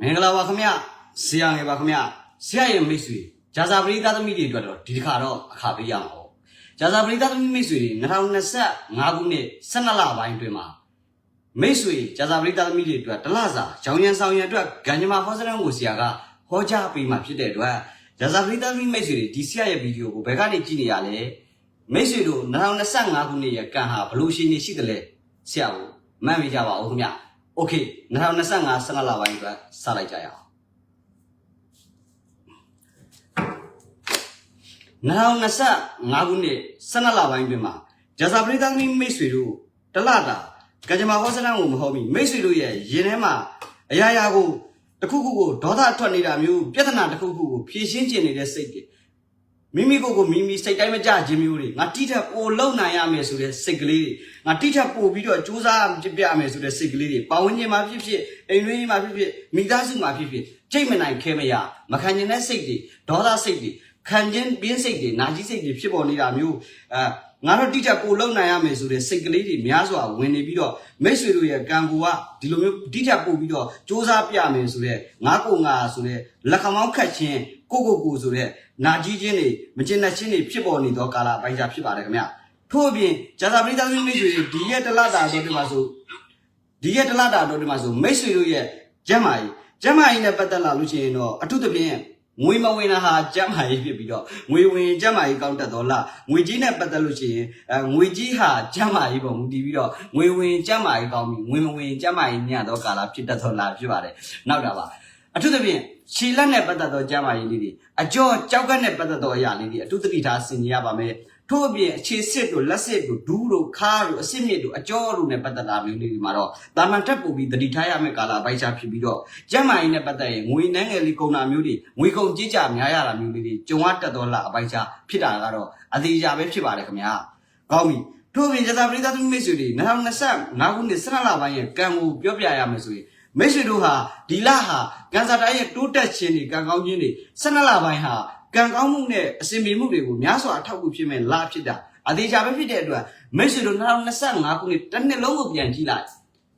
မင်္ဂလာပါခင်ဗျဆရာငယ်ပါခင်ဗျဆရာရဲ့မိတ်ဆွေဂျာဇာပရိသတ်သမီးတွေအတွက်တော့ဒီတစ်ခါတော့အခါပေးရမှာပေါ့ဂျာဇာပရိသတ်သမီးမိတ်ဆွေတွေ2025ခုနှစ်12လပိုင်းတွင်မှာမိတ်ဆွေဂျာဇာပရိသတ်သမီးတွေအတွက်တလစာရောင်ရံဆောင်ရံအတွက်ဂန်ဂျမာဟောစလန်ကိုဆရာကဟောကြားပေးမှဖြစ်တဲ့အတွက်ဂျာဇာပရိသတ်သမီးမိတ်ဆွေတွေဒီဆရာရဲ့ဗီဒီယိုကိုဘယ်ကနေကြည့်နေရလဲမိတ်ဆွေတို့2025ခုနှစ်ရဲ့ကံဟာဘယ်လိုရှိနေရှိသလဲဆရာကိုမှတ်မိကြပါဦးခင်ဗျ โอเค2025 12လပိုင်းအတွက်စလိုက်ကြရအောင် 2025ခုနှစ်12လပိုင်းတွင်မှာဂျာဇာပရိသတ်သမီးမိတ်ဆွေတို့တလတာကကြမ္မာဟောစလန်ကိုမဟုတ်မီမိတ်ဆွေတို့ရဲ့ရင်ထဲမှာအရာရာကိုတစ်ခုခုကိုဒေါသထွက်နေတာမျိုးပြဿနာတစ်ခုခုကိုဖြေရှင်းကျင်နေတဲ့စိတ်တွေမိမိကိုယ်ကိုမိမိစိတ်တိုင်းမကြခြင်းမျိုးတွေငါတိထက်ပိုလုံနိုင်ရမယ်ဆိုတဲ့စိတ်ကလေးတွေ ငါတိထက်ပိုပြီးတော့စူးစမ်းပြပြမယ်ဆိုတဲ့စိတ်ကလေးတွေပါဝင်ခြင်းမှာဖြစ်ဖြစ်အိမ်တွင်းမှာဖြစ်ဖြစ်မိသားစုမှာဖြစ်ဖြစ်ကြိတ်မနိုင်ခဲမရမခံကျင်တဲ့စိတ်တွေဒေါသစိတ်တွေခံခြင်းပြင်းစိတ်တွေနာကြီးစိတ်တွေဖြစ်ပေါ်နေတာမျိုးအဲငါတို့တိကျပိုလုံနိုင်ရမယ်ဆိုတဲ့စိတ်ကလေးတွေများစွာဝင်နေပြီးတော့မိတ်ဆွေတို့ရဲ့ကံကူကဒီလိုမျိုးတိကျပို့ပြီးတော့စ조사ပြမယ်ဆိုတဲ့ငါကိုငါဆိုတဲ့လက်ခမောင်းခတ်ခြင်းကိုကိုကိုဆိုတဲ့နာကြီးခြင်းတွေမကျင်တဲ့ခြင်းတွေဖြစ်ပေါ်နေသောကာလပိုင်းခြားဖြစ်ပါတယ်ခင်ဗျ ထို့အပြင်ဂျာသာပရိသတ်မိတ်ဆွေတွေဒီရက်တလတာတော့ဒီမှာဆိုဒီရက်တလတာတော့ဒီမှာဆိုမိတ်ဆွေတို့ရဲ့ကျမ်းမာရေးကျမ်းမာရေးနဲ့ပတ်သက်လာလို့ရှိရင်တော့အထူးသဖြင့်ငွေမဝင်တာဟာကျမ်းမာရေးဖြစ်ပြီးတော့ငွေဝင်ကျမ်းမာရေးကောင်းတတ်တော်လားငွေကြီးနဲ့ပတ်သက်လို့ရှိရင်အဲငွေကြီးဟာကျမ်းမာရေးပေါ်မူတည်ပြီးတော့ငွေဝင်ကျမ်းမာရေးကောင်းပြီးငွေမဝင်ကျမ်းမာရေးညံ့သောကာလဖြစ်တတ်တော်လားဖြစ်ပါတယ်နောက်တာပါအထူးသဖြင့်ခြေလက်နဲ့ပတ်သက်သောကျမ်းမာရေးလေးတွေအကျော်ကြောက်ကက်နဲ့ပတ်သက်သောအရာလေးတွေအထူးသတိထားဆင်ခြင်ရပါမယ် ထို့အပြင်အခြေစစ်တို့လက်စစ်တို့ဒူးတို့ခါတို့အစစ်မြစ်တို့အကျော်တို့နဲ့ပတ်သက်တာမျိုးလေးတွေမှာတော့တာမန်တက်ပူပြီးသတိထားရမယ့်ကာလပိုက်ခြားဖြစ်ပြီးတော့ကျမ်းမာရေးနဲ့ပတ်သက်ရင်ငွေနှန်းငယ်လေးကုန်တာမျိုးတွေငွေကုန်ကြေးကြများရတာမျိုးလေးတွေကြုံရတတ်သောလအပိုက်ခြားဖြစ်တာကတော့အသေးချာပဲဖြစ်ပါတယ်ခင်ဗျာကောင်းပြီထို့အပြင်ဇာတာပရိသတ်သမီးမိတ်ဆွေတွေ2025ခုနှစ်17လပိုင်းရဲ့ကံကိုပြောပြရမယ်ဆိုရင်မိတ်ဆွေတို့ဟာဒီလဟာကန်စာတိုင်းရဲ့တိုးတက်ခြင်းတွေကံကောင်းခြင်းတွေ17လပိုင်းဟာ ကံကောင်းမှုနဲ့အစဉ်ပြေမှုတွေကိုများစွာအထောက်အကူဖြစ်မဲ့လဖြစ်တာအသေးချာပဲဖြစ်တဲ့အတွက်မိတ်ဆွေတို့2025ခုနှစ်တစ်နှစ်လုံးကိုပြန်ကြည့်လိုက်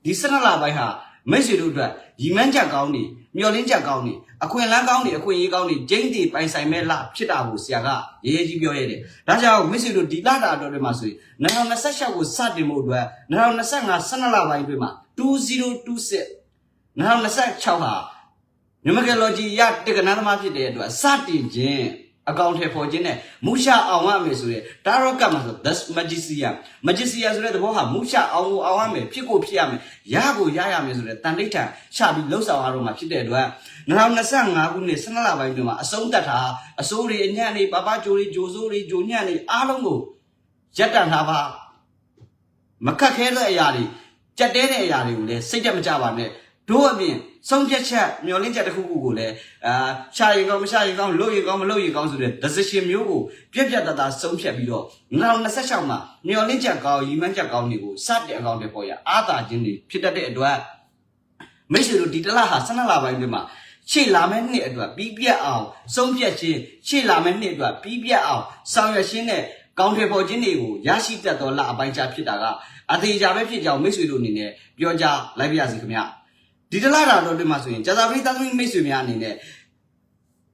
ဒီ17လပိုင်းဟာမိတ်ဆွေတို့အတွက်ရီမန်းချက်ကောင်းနေမျောလင်းချက်ကောင်းနေအခွင့်အလမ်းကောင်းနေအခွင့်အရေးကောင်းနေကျင်းတီပိုင်ဆိုင်မဲ့လဖြစ်တာကိုဆရာကရေးရေးကြီးပြောရတယ်ဒါကြောင့်မိတ်ဆွေတို့ဒီလတာတော်တွေမှာဆိုရင်2026ကိုစတင်ဖို့အတွက်2025 12လပိုင်းအတွင်းမှာ2026 2026ဟာမြ န်မာကလော်ဂျီရတက္ကနာသမားဖြစ်တဲ့အတွက်စတင်ခြင်းအကောင့်ထဲပေါ်ခြင်းနဲ့မူရှာအောင်ရမယ်ဆိုရဲဒါရောကတ်မှာဆို the magician magician ဆိုတဲ့သဘောဟာမူရှာအောင်ကိုအောင်ရမယ်ဖြစ်ကိုဖြစ်ရမယ်ရကိုရရမယ်ဆိုတဲ့တန်ဋိဌာန်ရှာပြီးလှုပ်ဆောင်ရတော့မှာဖြစ်တဲ့အတွက်2025ခုနှစ်12လပိုင်းတွင်မှာအဆုံးသတ်တာအစိုးတွေအညံ့တွေပပကြိုးတွေဂျိုစိုးတွေဂျိုညံ့တွေအားလုံးကိုရပ်တန့်ထားပါမခက်ခဲတဲ့အရာတွေကြက်တဲတဲ့အရာတွေကိုလည်းစိတ်တက်မကြပါနဲ့ တို့အပြင်ဆုံးဖြတ်ချက်မျောလင့်ချက်တစ်ခုခုကိုလည်းအာရှာရင်ကောင်းမရှာရင်ကောင်းလုပ်ရင်ကောင်းမလုပ်ရင်ကောင်းဆိုတဲ့ decision မျိုးကိုပြက်ပြက်တသားဆုံးဖြတ်ပြီးတော့2026မှာမျောလင့်ချက်ကောင်းရီမှန်းချက်ကောင်းတွေကိုစတဲ့အကောင့်တွေပေါ်ရအာသာခြင်းတွေဖြစ်တတ်တဲ့အတွက်မိတ်ဆွေတို့ဒီတစ်လဟာ12လပိုင်းတွင်မှာရှေ့လာမယ့်နှစ်အတွက်ပြီးပြတ်အောင်ဆုံးဖြတ်ခြင်းရှေ့လာမယ့်နှစ်အတွက်ပြီးပြတ်အောင်ဆောင်ရွက်ခြင်းနဲ့ကောင်းထွယ်ပေါ်ခြင်းတွေကိုရရှိတတ်သောလအပိုင်းခြားဖြစ်တာကအသေးချာပဲဖြစ်ကြောင်းမိတ်ဆွေတို့အနေနဲ့ပြောကြားလိုက်ပါရစေခင်ဗျာ ဒီတလားတာတော့ဒီမှာဆိုရင်ဂျာသာပရိသတ်သမီးမိတ်ဆွေများအနေနဲ့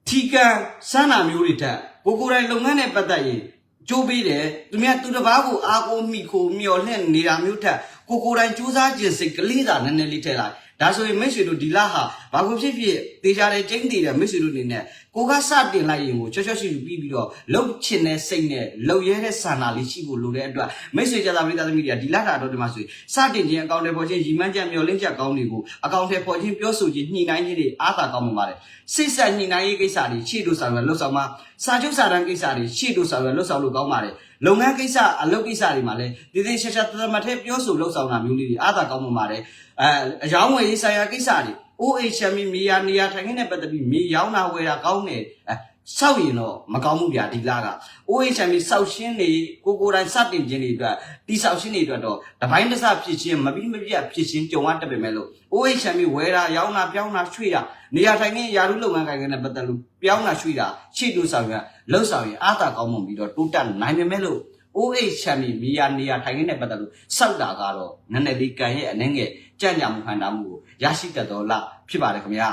ထီကန်စမ်းနာမျိုးတွေထက်ကိုကိုယ်တိုင်လုပ်ငန်းနဲ့ပတ်သက်ရင်ကြိုးပေးတယ်သူများသူတစ်ပါးကိုအားကိုးမိခိုမျော်လင့်နေတာမျိုးထက်ကိုကိုယ်တိုင်စူးစမ်းခြင်းစိတ်ကလေးသာနည်းနည်းလေးထည့်လိုက် ဒါဆိုရင်မိတ်ဆွေတို့ဒီလဟာဘာကိုဖြစ်ဖြစ်တေချာတဲ့ကျင်းတည်တဲ့မိတ်ဆွေတို့အနေနဲ့ကိုကစတင်လိုက်ရင်ကိုချောချောရှိရှိပြီးပြီးတော့လှုပ်ချင်တဲ့စိတ်နဲ့လှုပ်ရဲတဲ့ဆန္ဒလေးရှိဖို့လိုတဲ့အတွက်မိတ်ဆွေကြတာပရိသတ်သမီးတွေကဒီလတာတော့ဒီမှာဆိုရင်စတင်ခြင်းအကောင့်တွေပေါ်ခြင်းရီမန်းချက်မျောလင့်ချက်ကောင်းတွေကိုအကောင့်တွေပေါ်ခြင်းပြောဆိုခြင်းညှိနှိုင်းခြင်းတွေအားသာကောင်းမှာပါတယ်စိတ်ဆက်ညှိနှိုင်းရေးကိစ္စတွေရှေ့တို့ဆောင်ရလှုပ်ဆောင်မှာစာချုပ်စာတမ်းကိစ္စတွေရှေ့တို့ဆောင်ရလှုပ်ဆောင်လို့ကောင်းပါတယ် လုပ်ငန်းကိစ္စအလုပ်ကိစ္စတွေမှာလည်းတည်တည်ရှာရှာတသမတ်ထဲပြောဆိုလှုပ်ဆောင်တာမျိုးလေးတွေအားသာကောင်းမှာပါတယ်အဲအယောင်းဝယ်ရေးဆိုင်ရာကိစ္စတွေ OHM မြေယာနေရာထိုင်ခင်းနဲ့ပတ်သက်ပြီးမြေရောင်းတာဝယ်တာကောင်းတယ်အဲစောက်ရင်တော့မကောင်းဘူးဗျာဒီလားက OHM စောက်ရှင်းတွေကိုကိုယ်တိုင်စတင်ခြင်းတွေအတွက်တိစောက်ရှင်းတွေအတွက်တော့တပိုင်းတစ်စဖြစ်ချင်းမပြီးမပြတ်ဖြစ်ချင်းကြုံရတတ်ပေမဲ့လို့ OHM ဝယ်တာရောင်းတာပြောင်းတာရွှေ့တာ နေရာထိုင်ခင်းယာရုလုပ်ငန်းကိုင်ခင်းနဲ့ပတ်သက်လို့ပြောင်းတာရွှေ့တာရှေ့တို့ဆောင်ရလှုပ်ဆောင်ရင်အားသာကောင်းမှပြီးတော့တိုးတက်နိုင်ပေမဲ့လို့ OH ချမ်းမီမီယာနေရာထိုင်ခင်းနဲ့ပတ်သက်လို့စောက်တာကတော့နည်းနည်းလေးကံရဲ့အနေငယ်ကြံ့ကြမှုခံတာမှုကိုရရှိတတ်တော်လားဖြစ်ပါတယ်ခင်ဗျာ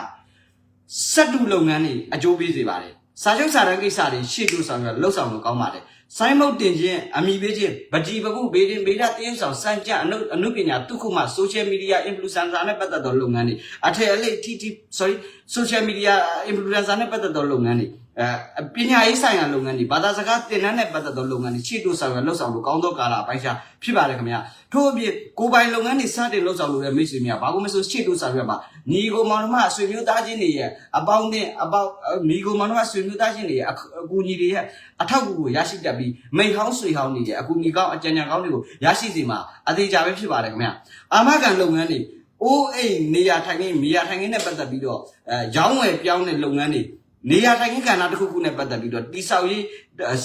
စက်တူလုပ်ငန်းတွေအကျိုးပေးစေပါတယ်စာချုပ်စာတမ်းကိစ္စတွေရှေ့တိုးဆောင်ရလှုပ်ဆောင်လို့ကောင်းပါတယ် ဆိုင်းမုတ်တင်ခြင်းအမိပေးခြင်းဗတိပကုဘေးတင်ဘေးဒတင်းဆောင်စံကြအနုအနုပညာတုခုမှ social media influencer နဲ့ပတ်သက်သောလုပ်ငန်းတွေအထက်အလိတီတီ sorry social media influencer နဲ့ပတ်သက်သောလုပ်ငန်းတွေ အဲပညာရေးဆိုင်ရာလုပ်ငန်းတွေဘာသာစကားသင်တန်းနဲ့ပတ်သက်သောလုပ်ငန်းတွေခြေတိုးဆောင်ရလှုပ်ဆောင်လို့ကောင်းသောကာလအပိုင်းခြားဖြစ်ပါတယ်ခင်ဗျာထို့အပြင်ကိုယ်ပိုင်လုပ်ငန်းတွေစတင်လှုပ်ဆောင်လို့တဲ့မိတ်ဆွေများဘာလို့မဆိုခြေတိုးဆောင်ရပါညီကိုမောင်နှမဆွေမျိုးသားချင်းတွေရဲ့အပေါင်းအသင်းအပေါင်းညီကိုမောင်နှမဆွေမျိုးသားချင်းတွေရဲ့အကူအညီတွေရဲ့အထောက်အကူကိုရရှိတတ်ပြီးမိတ်ဟောင်းဆွေဟောင်းတွေရဲ့အကူအညီကောင်းအကြံဉာဏ်ကောင်းတွေကိုရရှိစေမှာအသေးချာပဲဖြစ်ပါတယ်ခင်ဗျာအာမခံလုပ်ငန်းတွေအိုးအိမ်နေရာထိုင်ခင်းနေရာထိုင်ခင်းနဲ့ပတ်သက်ပြီးတော့အဲရောင်းဝယ်ပြောင်းတဲ့လုပ်ငန်းတွေ နေရာထိုင်ခင်းကဏ္ဍတစ်ခုခုနဲ့ပတ်သက်ပြီးတော့တိဆောက်ရေး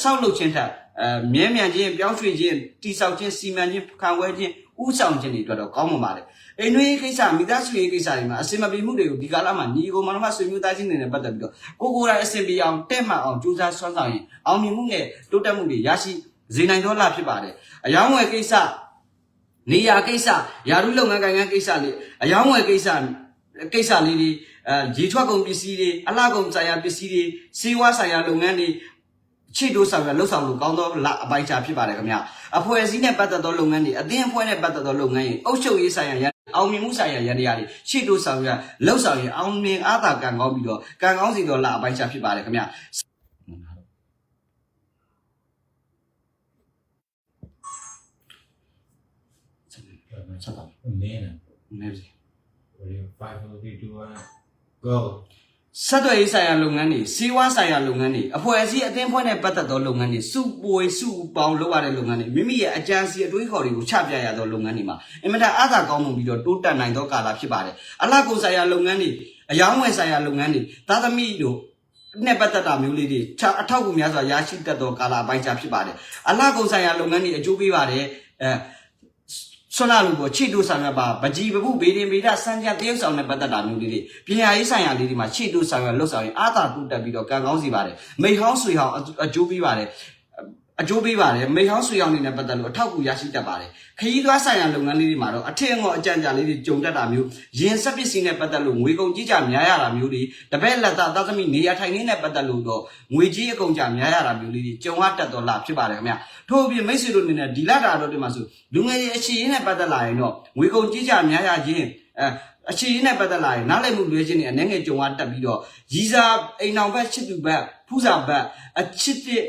ဆောက်လုပ်ခြင်းထက်အဲမြဲမြံခြင်းပြောင်းရွှေ့ခြင်းတိဆောက်ခြင်းစီမံခြင်းခံဝဲခြင်းဥဆောင်ခြင်းတွေအတွက်တော့ကောင်းမှာပါလေအိမ်နှွေးကိစ္စမိသားစုရေးကိစ္စတွေမှာအစင်မပြေမှုတွေကိုဒီကာလမှာညီကိုမနမဆွေမျိုးသားချင်းတွေနဲ့ပတ်သက်ပြီးတော့ကိုကိုယ်တိုင်အစင်ပြေအောင်တဲ့မှတ်အောင်ကြိုးစားဆွမ်းဆောင်ရင်အောင်မြင်မှုနဲ့တိုးတက်မှုတွေရရှိစေနိုင်သောလားဖြစ်ပါတယ်အယောင်းဝယ်ကိစ္စနေရာကိစ္စယာရုလုပ်ငန်းကိုင်ငန်းကိစ္စလေးအယောင်းဝယ်ကိစ္စကိစ္စလေးတွေ အဲရေထွက်ကုန်ပစ္စည်းတွေအလှကုန်ဆိုင်ရာပစ္စည်းတွေစေဝါဆိုင်ရာလုပ်ငန်းတွေချစ်တို့ဆောင်ရလှုပ်ဆောင်လို့ကောင်းသောလအပိုင်းခြားဖြစ်ပါတယ်ခင်ဗျအဖွဲ့အစည်းနဲ့ပတ်သက်သောလုပ်ငန်းတွေအသင်းအဖွဲ့နဲ့ပတ်သက်သောလုပ်ငန်းတွေအုပ်ချုပ်ရေးဆိုင်ရာရအောင်မြင်မှုဆိုင်ရာရန်တရားတွေချစ်တို့ဆောင်ရလှုပ်ဆောင်ရင်အောင်မြင်အားသာကံကောင်းပြီးတော့ကံကောင်းစီသောလအပိုင်းခြားဖြစ်ပါတယ်ခင်ဗျဆက်တော့ Nena. နေပြီ Ready? Five, four, three, two, one. Go. ဆက်သွယ်ရေးဆိုင်ရာလုပ်ငန်းတွေစီးပွားဆိုင်ရာလုပ်ငန်းတွေအဖွဲ့အစည်းအသင်းဖွဲ့နဲ့ပတ်သက်သောလုပ်ငန်းတွေစုပွေစုပေါင်းလုပ်ရတဲ့လုပ်ငန်းတွေမိမိရဲ့အကြံစီအတွေးခေါ်တွေကိုချပြရသောလုပ်ငန်းတွေမှာအင်မတန်အားသာကောင်းမှုပြီးတော့တိုးတက်နိုင်သောကာလဖြစ်ပါတယ်အလားကိုဆိုင်ရာလုပ်ငန်းတွေအယောင်းဝယ်ဆိုင်ရာလုပ်ငန်းတွေသာသမီတို့နဲ့ပတ်သက်တာမျိုးလေးတွေချအထောက်အကူများစွာရရှိတတ်သောကာလအပိုင်းခြားဖြစ်ပါတယ်အလားကိုဆိုင်ရာလုပ်ငန်းတွေအကျိုးပေးပါတယ်အဲ ဆွမ်းလာလို့ပေါ့ခြေတိုးဆောင်ရပါပကြီးပပုဘေးရင်ဘေဒစံကြတရုပ်ဆောင်နဲ့ပတ်သက်တာမျိုးလေးတွေပညာရေးဆိုင်ရာလေးတွေမှာခြေတိုးဆောင်ရလှုပ်ဆောင်ရင်အာသာတူတက်ပြီးတော့ကံကောင်းစီပါတယ်မိဟောင်းဆွေဟောင်းအကျိုးပေးပါတယ် အကျိုးပေးပါတယ်မိဟောင်းဆွေဟောင်းနေနဲ့ပတ်သက်လို့အထောက်အကူရရှိတတ်ပါတယ်ခရီးသွားဆိုင်ရာလုပ်ငန်းလေးတွေမှာတော့အထင်ငေါအကြံကြလေးတွေကြုံတတ်တာမျိုးရင်ဆက်ပစ္စည်းနဲ့ပတ်သက်လို့ငွေကုန်ကြီးကြများရတာမျိုးတွေတပည့်လက်သားသားသမီးနေရာထိုင်နေနဲ့ပတ်သက်လို့တော့ငွေကြီးအကုန်ကြများရတာမျိုးလေးတွေကြုံရတတ်တော့လားဖြစ်ပါတယ်ခင်ဗျာထို့အပြင်မိတ်ဆွေတို့အနေနဲ့ဒီလတာတော့ဒီမှာဆိုလူငယ်တွေအခြေရင်းနဲ့ပတ်သက်လာရင်တော့ငွေကုန်ကြီးကြများရခြင်းအဲအခြေရင်းနဲ့ပတ်သက်လာရင်နားလည်မှုလွဲခြင်းတွေအနေငယ်ကြုံရတတ်ပြီးတော့ရီစာအိမ်အောင်ဘက်ချစ်သူဘက်ဖူးစာဘက်အချစ်တဲ့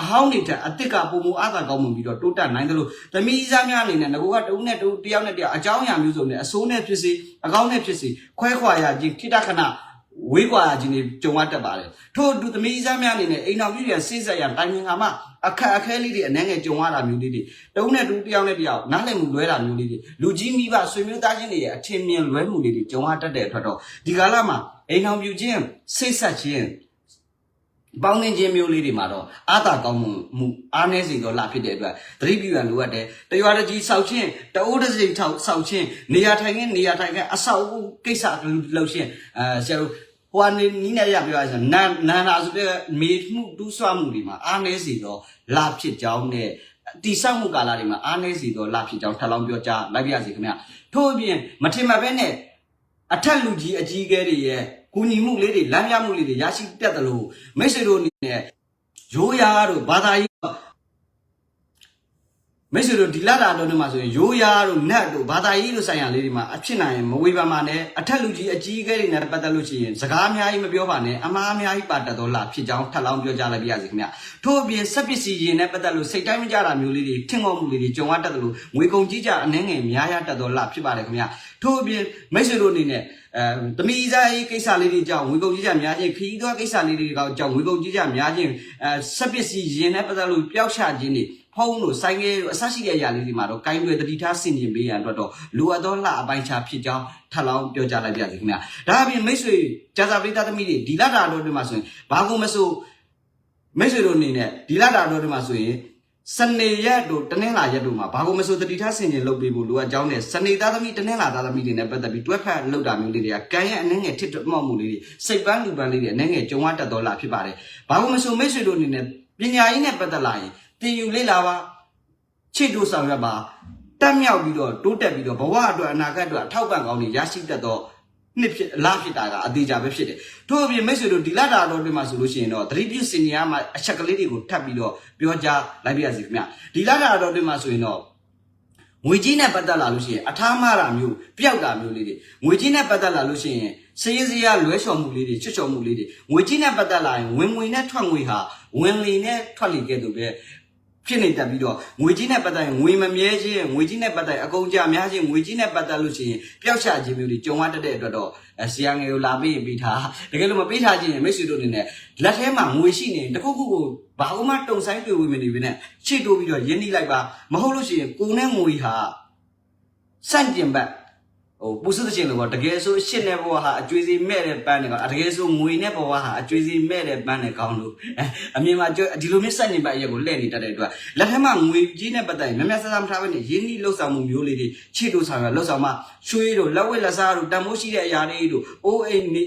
အဟောင်းတွေထက်အစ်စ်ကပုံမအားသာကောင်းမှုပြီးတော့တိုးတက်နိုင်တယ်လို့သမီးစားများအနေနဲ့ငကိုကတဦးနဲ့တဦးတယောက်နဲ့တယောက်အကြောင်းအရာမျိုးစုံနဲ့အစိုးနဲ့ဖြစ်စေအကောင်းနဲ့ဖြစ်စေခွဲခွာရခြင်းခိတခဏဝေးကွာရခြင်းတွေကြုံရတတ်ပါတယ်ထို့အတူသမီးစားများအနေနဲ့အိမ်တော်ပြည့်ရစိစက်ရတိုင်ပင်ကမှအခက်အခဲလေးတွေအနေငယ်ကြုံရတာမျိုးလေးတွေတဦးနဲ့တဦးတယောက်နဲ့တယောက်နားလည်မှုလွဲတာမျိုးလေးတွေလူကြီးမိဘဆွေမျိုးသားချင်းတွေရဲ့အထင်မြင်လွဲမှုလေးတွေကြုံရတတ်တဲ့အတွက်တော့ဒီကာလမှာအိမ်တော်ပြည့်ခြင်းစိတ်ဆက်ခြင်း ပေါင်းသင်ခြင်းမျိုးလေးတွေမှာတော့အာသာကောင်းမှုမှုအားနည်းစေသောလဖြစ်တဲ့အတွက်သတိပြုရန်လိုအပ်တယ်။တရွာတကြီးဆောက်ခြင်းတအိုးတစ်စိမ်ထောက်ဆောက်ခြင်းနေရာထိုင်ခြင်းနေရာထိုင်ခြင်းအဆောက်အဦကိစ္စလုပ်ခြင်းအဲဆရာတို့ဟိုကနေနီးနေရပြောရရင်နန်နန္နာဆိုတဲ့မေမှုတူးဆွမှုတွေမှာအားနည်းစေသောလဖြစ်ကြောင်းနဲ့တိဆောက်မှုကာလတွေမှာအားနည်းစေသောလဖြစ်ကြောင်းထပ်လောင်းပြောကြားလိုက်ပါရစေခင်ဗျ။ထို့အပြင်မထင်မှတ်ဘဲနဲ့အထက်လူကြီးအကြီးအကဲတွေရဲ့ ကူညီမှုလေးတွေလမ်းပြမှုလေးတွေရရှိတတ်တယ်လို့မိတ်ဆွေတို့အနေနဲ့ရိုးရာတို့ဘာသာရေးမိတ်ဆွေတို့ဒီလာတာတော့နေမှာဆိုရင်ရိုးရာတို့နတ်တို့ဘာသာရေးတို့ဆိုင်ရာလေးတွေမှာအဖြစ်နိုင်ရင်မဝေဖန်ပါနဲ့အထက်လူကြီးအကြီးအကဲတွေနဲ့ပတ်သက်လို့ရှိရင်စကားအများကြီးမပြောပါနဲ့အမှားအများကြီးပါတတ်တော့လားဖြစ်ကြောင်းထပ်လောင်းပြောကြလိုက်ပါရစေခင်ဗျထို့အပြင်စက်ပစ္စည်းရင်နဲ့ပတ်သက်လို့စိတ်တိုင်းမကြတာမျိုးလေးတွေထင်ငေါမှုလေးတွေကြုံရတတ်တယ်လို့ငွေကုန်ကြီးကြအနှဲငယ်များရတတ်တော့လားဖြစ်ပါတယ်ခင်ဗျထို့အပြင်မိတ်ဆွေတို့အနေနဲ့အဲတမီစားရေးကိစ္စလေးတွေကြောင့်ဝေကုန်ကြီးကြများခြင်းခီးသောကိစ္စလေးတွေကြောင့်ဝေကုန်ကြီးကြများခြင်းအဲစက်ပစ္စည်းရင်နဲ့ပတ်သက်လို့ပျောက်ချခြင်းတွေဖုံးလို့ဆိုင်ငယ်အဆရှိတဲ့အရာလေးတွေမှာတော့ကိုင်းတွေတတိထားဆင်ကျင်ပေးရန်အတွက်တော့လိုအပ်သောလှအပိုင်းခြားဖြစ်ကြောင်းထပ်လောင်းပြောကြားလိုက်ပါရစေခင်ဗျာဒါအပြင်မိတ်ဆွေကြာစာပရိသတ်သမီးတွေဒီလတာတော်တွေမှာဆိုရင်ဘာကုန်မဆိုမိတ်ဆွေတို့အနေနဲ့ဒီလတာတော်တွေမှာဆိုရင် စနေရက်တို့တနင်္လာရက်တို့မှာဘာကုန်မဆိုတတိထားဆင်ကျင်လုပ်ပေးဖို့လိုအပ်ကြောင်းနဲ့စနေသားသမီးတနင်္လာသားသမီးတွေနဲ့ပတ်သက်ပြီးတွဲဖက်လုပ်တာမျိုးလေးတွေကကံရဲ့အနေငယ်ထစ်မော့မှုလေးတွေစိတ်ပန်းလူပန်းလေးတွေအနေငယ်ကြုံရတတ်တော်လာဖြစ်ပါတယ်ဘာကုန်မဆိုမိတ်ဆွေတို့အနေနဲ့ပညာရေးနဲ့ပတ်သက်လာရင်တင်ယူလေ့လာပါချစ်တို့ဆောင်ရွက်ပါတက်မြောက်ပြီးတော့တိုးတက်ပြီးတော့ဘဝအတွက်အနာဂတ်အတွက်အထောက်ပံ့ကောင်းတွေရရှိတတ်သော နှစ်ဖြစ်လာဖြစ်တာကအသေးကြပဲဖြစ်တယ်ထို့အပြင်မိတ်ဆွေတို့ဒီလတာတော်တွေမှာဆိုလို့ရှိရင်တော့သတိပြုစင်ညာမှာအချက်ကလေးတွေကိုထပ်ပြီးတော့ပြောကြားလိုက်ပြရစီခင်ဗျဒီလတာတော်တွေမှာဆိုရင်တော့ငွေကြီးနဲ့ပတ်သက်လာလို့ရှိရင်အထားမတာမျိုးပျောက်တာမျိုးလေးတွေငွေကြီးနဲ့ပတ်သက်လာလို့ရှိရင်စေးစရာလွဲချော်မှုလေးတွေချွတ်ချော်မှုလေးတွေငွေကြီးနဲ့ပတ်သက်လာရင်ဝင်ငွေနဲ့ထွက်ငွေဟာဝင်လေနဲ့ထွက်လေကဲ့သို့ပဲ ဖြစ်နေတတ်ပြီးတော့ငွေကြီးနဲ့ပတ်သက်ရင်ငွေမမြဲခြင်းငွေကြီးနဲ့ပတ်သက်ရင်အကုန်ကြများခြင်းငွေကြီးနဲ့ပတ်သက်လို့ရှိရင်ပျောက်ချခြင်းမျိုးတွေကြုံရတတ်တဲ့အတွက်တော့အဲဆရာငယ်ကိုလာပေးရင်ပေးထားတကယ်လို့မပေးထားခြင်းရင်မိတ်ဆွေတို့အနေနဲ့လက်ထဲမှာငွေရှိနေရင်တစ်ခုခုကိုဘာမှတုံဆိုင်တွေ့ဝင်မနေဘဲနဲ့ချစ်တိုးပြီးတော့ရင်းနှီးလိုက်ပါမဟုတ်လို့ရှိရင်ကိုယ်နဲ့ငွေဟာစန့်ကျင်ဘက် ဟိုပူစတဲ့ချင်းလို့ပေါ့တကယ်ဆိုရှစ်နဲ့ဘဝဟာအကျွေးစီမဲ့တဲ့ပန်းတွေကအတကယ်ဆိုငွေနဲ့ဘဝဟာအကျွေးစီမဲ့တဲ့ပန်းတွေကောင်းလို့အဲအမြင်မှာကျွဒီလိုမျိုးစက်နေပါရဲ့ကိုလှည့်နေတတ်တဲ့အတွက်လက်ထက်မှာငွေကြီးနဲ့ပတ်သက်ရင်မြတ်မြတ်ဆဆမထားဘဲနဲ့ရင်းနှီးလှုပ်ဆောင်မှုမျိုးလေးတွေချစ်တို့ဆောင်ရလှုပ်ဆောင်မှရွှေတို့လက်ဝက်လက်စားတို့တန်မိုးရှိတဲ့အရာတွေတို့အိုးအိမ်နေ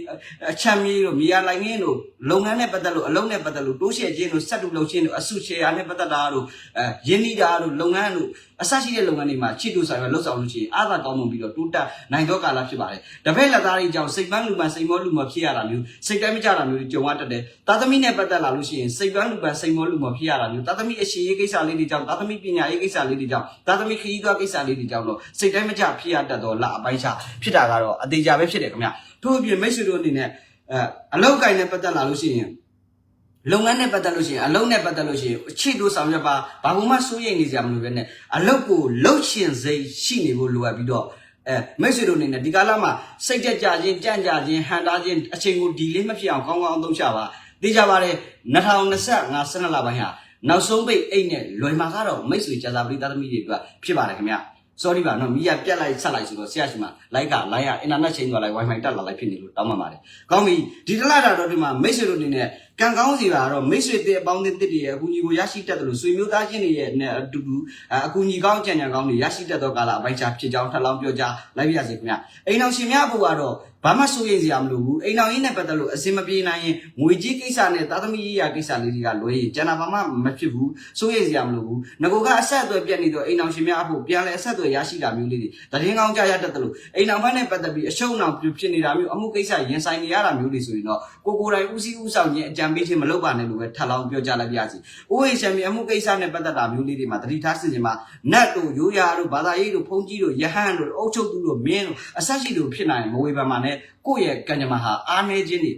အချမ်းမြေးတို့မြေယာလိုက်ငင်းတို့လုပ်ငန်းနဲ့ပတ်သက်လို့အလုပ်နဲ့ပတ်သက်လို့တိုးရှယ်ခြင်းတို့စက်တူလုပ်ခြင်းတို့အစုရှယ်ယာနဲ့ပတ်သက်တာတို့အဲရင်းနှီးတာတို့လုပ်ငန်းတို့ အစရှိတဲ့လုပ်ငန်းတွေမှာချစ်တို့ဆောင်ရလှုပ်ဆောင်လို့ရှိရင်အားသာကောင်းမှုပြီးတော့တိုးတက်နိုင်သောကာလဖြစ်ပါတယ်တပည့်လက်သားတွေကြောင့်စိတ်ပန်းလူပန်းစိတ်မောလူမောဖြစ်ရတာမျိုးစိတ်တိုင်းမကြတာမျိုးတွေကြုံရတတ်တယ်သာသမီနဲ့ပတ်သက်လာလို့ရှိရင်စိတ်ပန်းလူပန်းစိတ်မောလူမောဖြစ်ရတာမျိုးသာသမီအရှိရေးကိစ္စလေးတွေကြောင့်သာသမီပညာရေးကိစ္စလေးတွေကြောင့်သာသမီခရီးသွားကိစ္စလေးတွေကြောင့်တော့စိတ်တိုင်းမကြဖြစ်ရတတ်တော့လအပိုင်းခြားဖြစ်တာကတော့အသေးကြပဲဖြစ်တယ်ခင်ဗျထို့အပြင်မိတ်ဆွေတို့အနေနဲ့အဲအလောက်ကိုင်းနဲ့ပတ်သက်လာလို့ရှိရင် လုပ်ငန်းနဲ့ပတ်သက်လို့ရှိရင်အလုပ်နဲ့ပတ်သက်လို့ရှိရင်အချစ်တို့ဆောင်ရွက်ပါဘာမှမစိုးရိမ်နေကြမလို့ပဲနဲ့အလုပ်ကိုလှုပ်ရှင်စိတ်ရှိနေဖို့လိုအပ်ပြီးတော့အဲမိတ်ဆွေတို့အနေနဲ့ဒီကာလမှာစိတ်ကြကြခြင်းကြံ့ကြခြင်းဟန်တာခြင်းအချိန်ကိုဒီလေးမဖြစ်အောင်ကောင်းကောင်းသုံးချပါသိကြပါတယ်2025 12လပိုင်းဟာနောက်ဆုံးပိတ်အိတ်နဲ့လွယ်မှာကတော့မိတ်ဆွေကြာသာပရိသတ်သမီးတွေအတွက်ဖြစ်ပါတယ်ခင်ဗျ sorry ပါနော်မီးရပြတ်လိုက်ဆက်လိုက်ဆိုတော့ဆရာရှိမှလိုက်ကလိုင်းရအင်တာနက်ချိန်သွားလိုက် wifi တက်လာလိုက်ဖြစ်နေလို့တောင်းပန်ပါတယ်ကောင်းပြီဒီတလားတာတော့ဒီမှာမိတ်ဆွေတို့အနေနဲ့ကံကောင်းစီပါတော့မိတ်ဆွေတဲ့အပေါင်းအသင်းတွေရဲ့အကူအညီကိုရရှိတတ်တယ်လို့ဆွေမျိုးသားချင်းတွေရဲ့နဲ့အတူတူအကူအညီကောင်းကြံ့ကြံကောင်းတွေရရှိတတ်သောကာလအပိုင်းခြားဖြစ်ကြောင်းထပ်လောင်းပြောကြားလိုက်ပါရစေခင်ဗျအိမ်အောင်ရှင်များဘုရားတော့ ဘာမှစိုးရိမ်စရာမလိုဘူးအိမ်အောင်ရေးနဲ့ပတ်သက်လို့အစင်မပြေနိုင်ရင်ငွေကြီးကိစ္စနဲ့သာသမီရေးရာကိစ္စလေးတွေကလွဲရင်ကျန်တာဘာမှမဖြစ်ဘူးစိုးရိမ်စရာမလိုဘူးငကိုကအဆက်အသွယ်ပြတ်နေတော့အိမ်အောင်ရှင်များအဖို့ပြန်လဲအဆက်အသွယ်ရရှိတာမျိုးလေးတွေတရင်ကောင်းကြရတတ်တယ်လို့အိမ်အောင်ဘက်နဲ့ပတ်သက်ပြီးအရှုံးအောင်ဖြစ်နေတာမျိုးအမှုကိစ္စရင်ဆိုင်နေရတာမျိုးတွေဆိုရင်တော့ကိုကိုယ်တိုင်ဦးစီးဦးဆောင်ခြင်းအကြံပေးခြင်းမလုပ်ပါနဲ့လို့ပဲထပ်လောင်းပြောကြလိုက်ပါစီ။အိုးဟိရှံမြေအမှုကိစ္စနဲ့ပတ်သက်တာမျိုးလေးတွေမှာတတိထားစစ်ခြင်းမှာနတ်တို့ရိုးရာတို့ဘာသာရေးတို့ဖုန်ကြီးတို့ယဟန်တို့အုတ်ချုပ်သူတို့မင်းတို့အဆက်ရှိတို့ဖြစ်နိုင်မဝေဖန်ပါနဲ့ကိုယ့်ရဲ့ကံကြမ္မာဟာအားနေခြင်းတွေ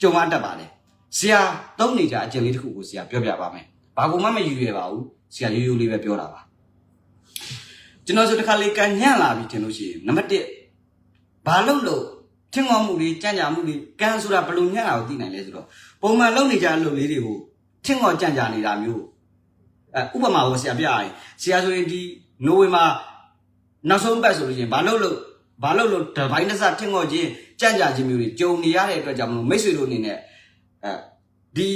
ကြုံရတတ်ပါတယ်။ဆရာသုံးနေကြအကျင့်လေးတစ်ခုကိုဆရာပြောပြပါမယ်။ဘာကူမှမယူရပါဘူး။ဆရာရိုးရိုးလေးပဲပြောတာပါ။ကျွန်တော်ဆိုတစ်ခါလေးကညံ့လာပြီထင်လို့ရှိရင်နံပါတ်1ဘာလို့လို့ထင်ငေါမှုတွေကြံ့ကြာမှုတွေကံဆိုတာဘယ်လိုညံ့တာကိုသိနိုင်လဲဆိုတော့ပုံမှန်လုပ်နေကြအလုပ်လေးတွေကိုထင်ငေါကြံ့ကြာနေတာမျိုးအဲဥပမာကိုဆရာပြရရင်ဆရာဆိုရင်ဒီနိုဝင်ဘာနောက်ဆုံးပတ်ဆိုလို့ရှိရင်ဘာလို့လို့ ဘာလို့လို့ဒီဘိုင်းတစ်စထင်ငေါခြင်းကြံ့ကြာခြင်းမျိုးတွေကြုံနေရတဲ့အတွက်ကြောင့်မလို့မိတ်ဆွေတို့အနေနဲ့အဲဒီ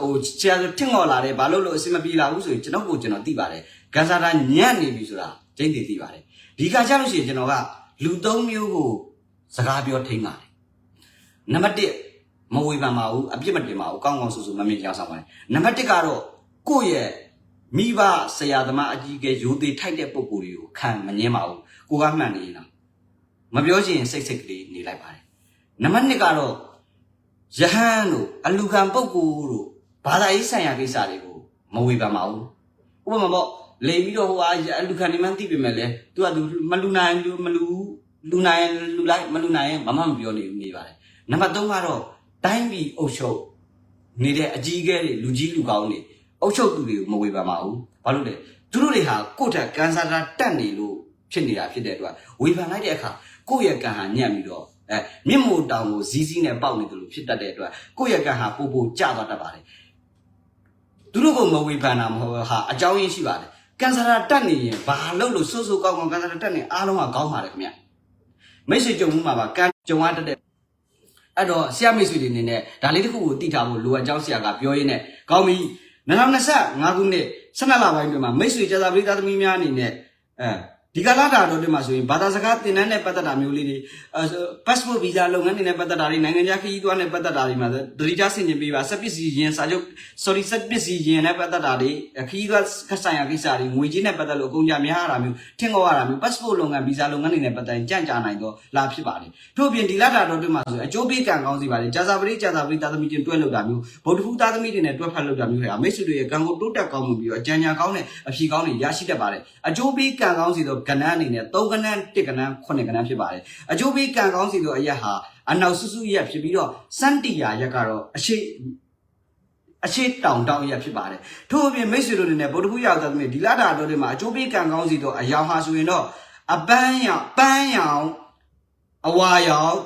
ဟိုဆရာဆိုထင်ငေါလာတယ်ဘာလို့လို့အစမပြေလာဘူးဆိုရင်ကျွန်တော်ကိုကျွန်တော်သိပါတယ်ဂန်စာတာညံ့နေပြီဆိုတာကျိန်းတည်သိပါတယ်ဒီခါကျလို့ရှိရင်ကျွန်တော်ကလူသုံးမျိုးကိုစကားပြောထိန်းပါတယ်နံပါတ်1မဝေဖန်ပါဘူးအပြစ်မတင်ပါဘူးကောင်းကောင်းဆူဆူမမြင်ကြောင်ဆောင်ပါတယ်နံပါတ်1ကတော့ကိုယ့်ရဲ့မိဘဆရာသမားအကြီးအကဲရိုသေထိုက်တဲ့ပုံကိုယ်တွေကိုခံမငင်းပါဘူးကိုကမှန်နေလား မပြောချင်စိတ်စိတ်ကလေးနေလိုက်ပါတယ်နံပါတ်2ကတော့ယဟန်တို့အလူခံပုံကိုယ်တို့ဘာသာရေးဆိုင်ရာကိစ္စတွေကိုမဝေဖန်ပါဘူးဥပမာပေါ့လေပြီးတော့ဟိုအားအလူခံနေမှန်းသိပေမဲ့လေသူကလူမလူနိုင်လူမလူလူနိုင်လူလိုက်မလူနိုင်မမမပြောနေနေပါတယ်နံပါတ်3ကတော့တိုင်းပြည်အုပ်ချုပ်နေတဲ့အကြီးအကဲတွေလူကြီးလူကောင်းတွေအုပ်ချုပ်သူတွေကိုမဝေဖန်ပါဘူးဘာလို့လဲသူတို့တွေဟာကိုယ့်ထက်ကန်ဆာတာတက်နေလို့ဖြစ်နေတာဖြစ်တဲ့အတွက်ဝေဖန်လိုက်တဲ့အခါ ကိုယ့်ရဲ့ကံဟာညံ့ပြီးတော့အဲမြင့်မို့တောင်ကိုဇီးဇီးနဲ့ပေါက်နေတယ်လို့ဖြစ်တတ်တဲ့အတွက်ကိုယ့်ရဲ့ကံဟာပို့ပို့ကျသွားတတ်ပါတယ်သူတို့ကမဝေဖန်တာမဟုတ်ဟာအကြောင်းရင်းရှိပါတယ်ကန်ဆာတာတက်နေရင်ဘာလို့လို့စိုးစိုးကောင်းကောင်းကန်ဆာတာတက်နေအားလုံးကကောင်းပါတယ်ခင်ဗျမိတ်ဆွေကြုံမှုမှာပါကန်ကြုံရတတ်တဲ့အဲ့တော့ဆရာမိတ်ဆွေတွေအနေနဲ့ဒါလေးတစ်ခုကိုသိထားဖို့လိုအပ်ကြောင်းဆရာကပြောရင်းနဲ့ကောင်းပြီ2025ခုနှစ်12လပိုင်းတွင်မှာမိတ်ဆွေကျသာပရိသတ်သမီးများအနေနဲ့အဲ ဒီဒီကလာတာတော့ဒီမှာဆိုရင်ဘာသာစကားသင်တန်းနဲ့ပတ်သက်တာမျိုးလေးတွေအဲ passport visa လုပ်ငန်းတွေနဲ့ပတ်သက်တာတွေနိုင်ငံခြားခရီးသွားနဲ့ပတ်သက်တာတွေမှာသတိထားဆင်ခြင်ပေးပါစက်ပစ္စည်းရင်စာချုပ် sorry စက်ပစ္စည်းရင်နဲ့ပတ်သက်တာတွေခရီးသွားဆိုင်ရာကိစ္စတွေငွေကြေးနဲ့ပတ်သက်လို့အကုန်ကြများရတာမျိုးထင်ခေါ်ရတာမျိုး passport လုပ်ငန်း visa လုပ်ငန်းတွေနဲ့ပတ်သက်ရင်ကြန့်ကြာနိုင်တော့လာဖြစ်ပါတယ်ထို့အပြင်ဒီလာတာတော့ဒီမှာဆိုရင်အကျိုးပေးကံကောင်းစီပါတယ်ကြာစာပရိကြာစာပရိသာသမီချင်းတွဲလုပ်တာမျိုးဗုဒ္ဓဖူးသားသမီတွေနဲ့တွဲဖက်လုပ်တာမျိုးတွေအမိတ်ဆွေတွေရဲ့ကံကိုတိုးတက်ကောင်းမှုပြီးတော့အကြံဉာဏ်ကောင်းတဲ့အဖြေကောင်းတွေရရှိတတ်ပါတယ်အကျိုးပေးကံကောင်းစီတော့ကဏ္ဍအနေနဲ့3ကဏ္ဍ1ကဏ္ဍ9ကဏ္ဍဖြစ်ပါတယ်အကျိုးပေးကံကောင်းစီတော့အရက်ဟာအနောက်စုစုရက်ဖြစ်ပြီးတော့စန္တီယာရက်ကတော့အရှိအရှိတောင်တောင်ရက်ဖြစ်ပါတယ်ထို့အပြင်မိတ်ဆွေတို့တွေနဲ့ဗုဒ္ဓဖူးရောက်တဲ့သမီးဒီလာတာတော့ဒီမှာအကျိုးပေးကံကောင်းစီတော့အယောင်ဟာဆိုရင်တော့အပန်းရောင်ပန်းရောင်အဝါရောင်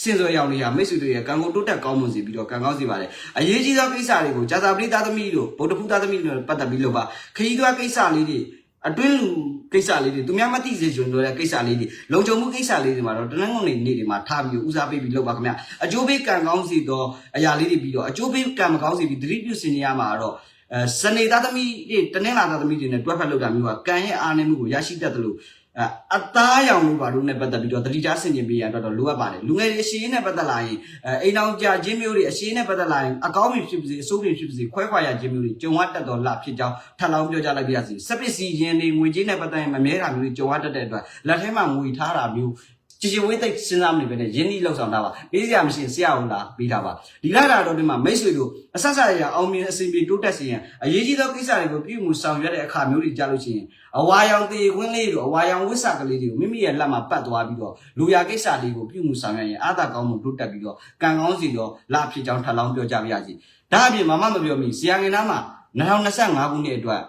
စင်စောရောင်တွေဟာမိတ်ဆွေတို့ရဲ့ကံကိုတိုးတက်ကောင်းမွန်စေပြီးတော့ကံကောင်းစေပါတယ်အရေးကြီးသောကိစ္စတွေကိုဇာတာပရိသသမီးတို့ဗုဒ္ဓဖူးသားသမီးတို့ပတ်သက်ပြီးလို့ပါခရီးသွားကိစ္စလေးတွေ အတွင်းလူကိစ္စလေးတွေသူများမသိစေချင်လို့တဲ့ကိစ္စလေးတွေလုံခြုံမှုကိစ္စလေးတွေမှာတော့တနင်္ဂနွေနေ့တွေမှာထားပြီးဦးစားပေးပြီးလုပ်ပါခင်ဗျအကျိုးပေးကံကောင်းစီတော့အရာလေးတွေပြီးတော့အကျိုးပေးကံမကောင်းစီပြီးသတိပြုစင်နေရမှာတော့အဲစနေသားသမီးတွေတနင်္လာသားသမီးတွေနဲ့တွဲဖက်လုပ်တာမျိုးကကံရဲ့အားနည်းမှုကိုရရှိတတ်တယ်လို့ အအသားရောင်လို့ပါတို့နဲ့ပတ်သက်ပြီးတော့တတိထားဆင်ခြင်ပေးရတော့တော့လိုအပ်ပါတယ်လူငယ်တွေအရှိရင်နဲ့ပတ်သက်လာရင်အဲအိမ်အောင်ကြခြင်းမျိုးတွေအရှိရင်နဲ့ပတ်သက်လာရင်အကောင်းမြင်ဖြစ်ပါစေအဆိုးမြင်ဖြစ်ပါစေခွဲခွာရခြင်းမျိုးတွေကြုံရတတ်တော်လဖြစ်ကြောင်းထပ်လောင်းပြောကြလိုက်ပါရစေစက်ပစ္စည်းရင်တွေငွေကြေးနဲ့ပတ်သက်ရင်မမြဲတာမျိုးတွေကြုံရတတ်တဲ့အတွက်လက်ထဲမှာငွေထားတာမျိုး ကြည်ကြည်ဝေးသိစဉ်းစားမနေပဲနဲ့ရင်းနှီးလောက်ဆောင်တာပါပေးစရာမရှိရင်ဆရာအောင်လာပေးတာပါဒီလာတာတော့ဒီမှာမိတ်ဆွေတို့အဆက်ဆက်ရအောင်မြင်အစဉ်ပြေတိုးတက်စေရန်အရေးကြီးသောကိစ္စတွေကိုပြုမှုဆောင်ရွက်တဲ့အခါမျိုးတွေကြားလို့ရှိရင်အဝါရောင်တေခွင်းလေးတို့အဝါရောင်ဝိဆကလေးတွေကိုမိမိရဲ့လက်မှာပတ်သွားပြီးတော့လူရကိစ္စလေးကိုပြုမှုဆောင်ရွက်ရင်အာသာကောင်းမှုတိုးတက်ပြီးတော့ကံကောင်းစီတော့လာဖြစ်ကြောင်းထပ်လောင်းပြောကြပါရစေဒါအပြင်မမမပြောမိဆရာငယ်သားမှာ2025ခုနှစ်အတွက်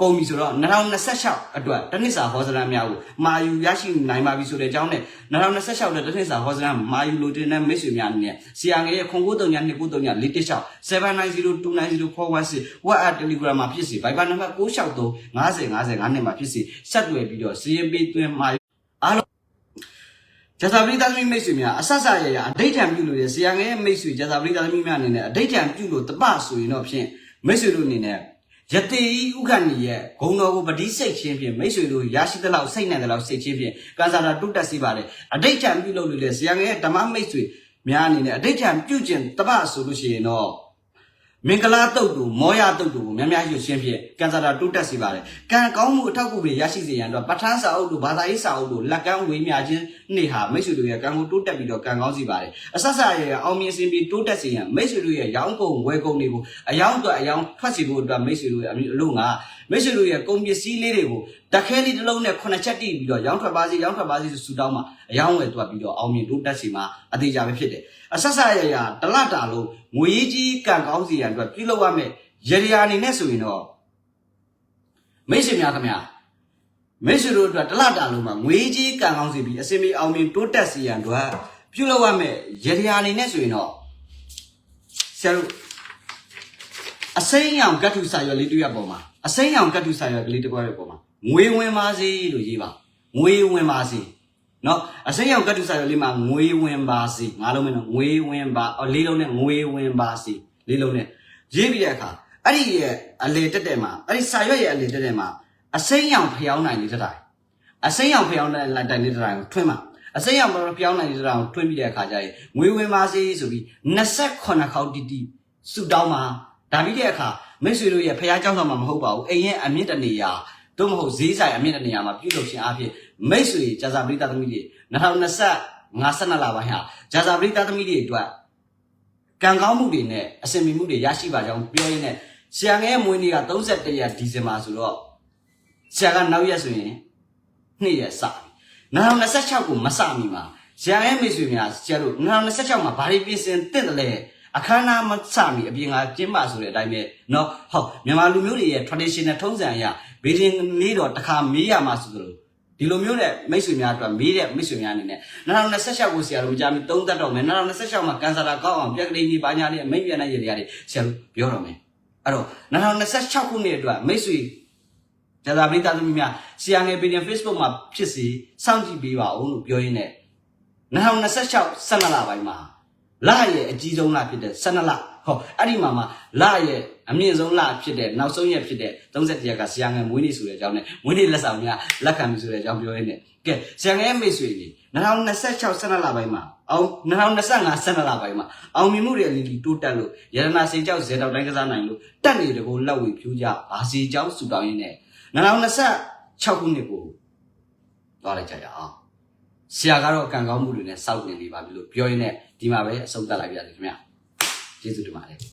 ကုန်ပြီဆိုတော့2026အတွက်တနစ်စာဟောစရမ်းများကိုမာယူရရှိနိုင်ပါပြီဆိုတဲ့အကြောင်းနဲ့2026တဲ့တနစ်စာဟောစရမ်းမာယူလိုတင်တဲ့မိတ်ဆွေများအနေနဲ့ဆရာငယ်ရဲ့ခွန်ကိုတုံညာ2ကိုတုံညာ416 79029416 WhatsApp Telegram မှာဖြစ်စီ Viber နံပါတ်663 50 50 9နဲ့မှာဖြစ်စီဆက်သွယ်ပြီးတော့စီရင်ပေးသွင်းမာယူအားလုံးကျသာပရိသသမီးမိတ်ဆွေများအဆက်ဆက်ရရအဋိဋ္ဌံပြုလို့ရဆရာငယ်ရဲ့မိတ်ဆွေကျသာပရိသသမီးများအနေနဲ့အဋိဋ္ဌံပြုလို့တပဆိုရင်တော့ဖြင့်မိတ်ဆွေတို့အနေနဲ့ ယတိဥက္ကဏီရဲ့ဂုံတော်ကိုပတိစိတ်ချင်းဖြင့်မိတ်ဆွေတို့ရရှိသလောက်စိတ်နဲ့သလောက်စိတ်ချင်းဖြင့်ကံစားတာတုတ်တက်စီပါလေအဋိဋ္ဌံပြုလို့လို့လေဆရာငယ်ရဲ့ဓမ္မမိတ်ဆွေများအနေနဲ့အဋိဋ္ဌံပြုခြင်းတပဆိုလို့ရှိရင်တော့ မင်္ဂလာတုတ်တူမောရတုတ်တူကိုများများရွှေရှင်းဖြင့်ကံစားတာတုတ်တက်စီပါလေကံကောင်းမှုအထောက်အကူတွေရရှိစေရန်တော့ပဋ္ဌာန်းစာအုပ်တို့ဘာသာရေးစာအုပ်တို့လက်ကမ်းဝေးမြခြင်းနေ့ဟာမိတ်ဆွေတို့ရဲ့ကံကိုတိုးတက်ပြီးတော့ကံကောင်းစီပါလေအဆက်ဆက်ရဲ့အောင်မြင်စင်ပြီးတိုးတက်စေရန်မိတ်ဆွေတို့ရဲ့ရောင်းကုန်ဝယ်ကုန်တွေကိုအယောင်အတွက်အယောင်ထွက်စီဖို့အတွက်မိတ်ဆွေတို့ရဲ့အလို့ငါမိတ်ဆွေတို့ရဲ့ကုန်ပစ္စည်းလေးတွေကိုတက်ခဲလေးတစ်လုံးနဲ့ခုနှစ်ချက်တိပြီးတော့ရောင်းထွက်ပါစေရောင်းထွက်ပါစေဆိုဆူတောင်းမှာအယောင်ဝယ်တွက်ပြီးတော့အောင်မြင်တိုးတက်စီမှာအသေးချာပဲဖြစ်တယ်အဆက်ဆက်ရဲ့တလတာလို့ငွေကြီးကံကောင်းစီရန်အတွက်ပြုလုပ်ရမယ်ရေရာအနေနဲ့ဆိုရင်တော့မိတ်ဆွေများခင်ဗျာမိတ်ဆွေတို့အတွက်တလတာလုံးမှာငွေကြီးကံကောင်းစီပြီးအစင်မီအောင်မြင်တိုးတက်စီရန်အတွက်ပြုလုပ်ရမယ်ရေရာအနေနဲ့ဆိုရင်တော့ဆရာတို့အစိမ်းရောင်ကတ်ထုစာရွက်လေးတွေ့ရပေါ်မှာ အစိမ်းရောင်ကတ်ထုစာရွက်ကလေးတစ်ခွက်ရဲ့ပေါ်မှာငွေဝင်ပါစေလို့ရေးပါငွေဝင်ပါစေနော်အစိမ်းရောင်ကတ်ထုစာရွက်လေးမှာငွေဝင်ပါစေငါလုံးမင်းနော်ငွေဝင်ပါအော်လေးလုံးနဲ့ငွေဝင်ပါစေလေးလုံးနဲ့ရေးပြီးတဲ့အခါအဲ့ဒီရဲ့အလေတက်တဲ့မှာအဲ့ဒီစာရွက်ရဲ့အလေတက်တဲ့မှာအစိမ်းရောင်ဖျောင်းနိုင်နေတဲ့တိုင်အစိမ်းရောင်ဖျောင်းနိုင်တဲ့တိုင်နေတဲ့တိုင်ကိုထွင်းမှာအစိမ်းရောင်ဖျောင်းနိုင်နေတဲ့တိုင်ကိုထွင်းပြီးတဲ့အခါကျရင်ငွေဝင်ပါစေဆိုပြီး28ခေါက်တီတီဆူတောင်းမှာ ဒါပြီးတဲ့အခါမိတ်ဆွေတို့ရဲ့ဖះเจ้าဆောင်မှာမဟုတ်ပါဘူးအိမ်ရဲ့အမြင့်တနေရာသို့မဟုတ်ဈေးဆိုင်အမြင့်တနေရာမှာပြုလုပ်ခြင်းအဖြစ်မိတ်ဆွေဂျာဇာပရိသသမီးတွေ2025 12လပိုင်းဟာဂျာဇာပရိသသမီးတွေအတွက်ကံကောင်းမှုတွေနဲ့အစင်မီမှုတွေရရှိပါကြောင်းပြောရင်းနဲ့ဆရာငယ်မွေးနေ့က31ရက်ဒီဇင်ဘာဆိုတော့ဆရာကနောက်ရက်ဆိုရင်နှစ်ရက်စပြီ2026ကိုမစမီမှာဆရာရဲ့မိတ်ဆွေများဆရာတို့2026မှာဘာတွေပြင်ဆင်တင့်တယ်လဲ အခမ်းအနားမစမီအပြင်ကကျင်းပဆိုတဲ့အတိုင်းပဲเนาะဟုတ်မြန်မာလူမျိုးတွေရဲ့ traditional ထုံးစံအရဘေးရင်လေးတော့တစ်ခါမေးရမှာဆိုသလိုဒီလိုမျိုးနဲ့မိတ်ဆွေများအတွက်မေးတဲ့မိတ်ဆွေများအနေနဲ့2026ကိုဆရာတို့ကြာပြီသုံးသက်တော့မယ်2026မှာကန်ဆာတာကောက်အောင်ပြက်ကလေးကြီးပါညာလေးအမိတ်ပြန်တဲ့ရေတွေရတယ်ဆရာတို့ပြောတော့မယ်အဲ့တော့2026ခုနှစ်အတွက်မိတ်ဆွေဒါသာပရိသတ်သမီးများဆရာငယ်ပေတင် Facebook မှာဖြစ်စီစောင့်ကြည့်ပေးပါဦးလို့ပြောရင်းနဲ့2026 12လပိုင်းမှာ လရဲ့အကြီးဆုံးလဖြစ်တဲ့12လဟောအဲ့ဒီမှာမှာလရဲ့အမြင့်ဆုံးလဖြစ်တဲ့နောက်ဆုံးရက်ဖြစ်တဲ့31ရက်ကဆရာငယ်မွေးနေ့ဆိုတဲ့အကြောင်းနဲ့မွေးနေ့လက်ဆောင်များလက်ခံပြီဆိုတဲ့အကြောင်းပြောရင်းနဲ့ကဲဆရာငယ်ရဲ့မိတ်ဆွေတွေ2026 12လပိုင်းမှာအောင်2025 12လပိုင်းမှာအောင်မြင်မှုတွေအလီလီတိုးတက်လို့ရတနာစေကြောက်ဇေတောက်တိုင်းကစားနိုင်လို့တက်နေတကိုလက်ဝေဖြူကြဘာစီကြောင်းဆူတောင်းရင်းနဲ့2026ခုနှစ်ကိုသွားလိုက်ကြရအောင် ဆရာကတော့ကံကောင်းမှုတွေနဲ့စောင့်နေနေပါပြီလို့ပြောရင်းနဲ့ဒီမှာပဲအဆုံးသတ်လိုက်ပါရစေခင်ဗျာကျေးဇူးတင်ပါတယ်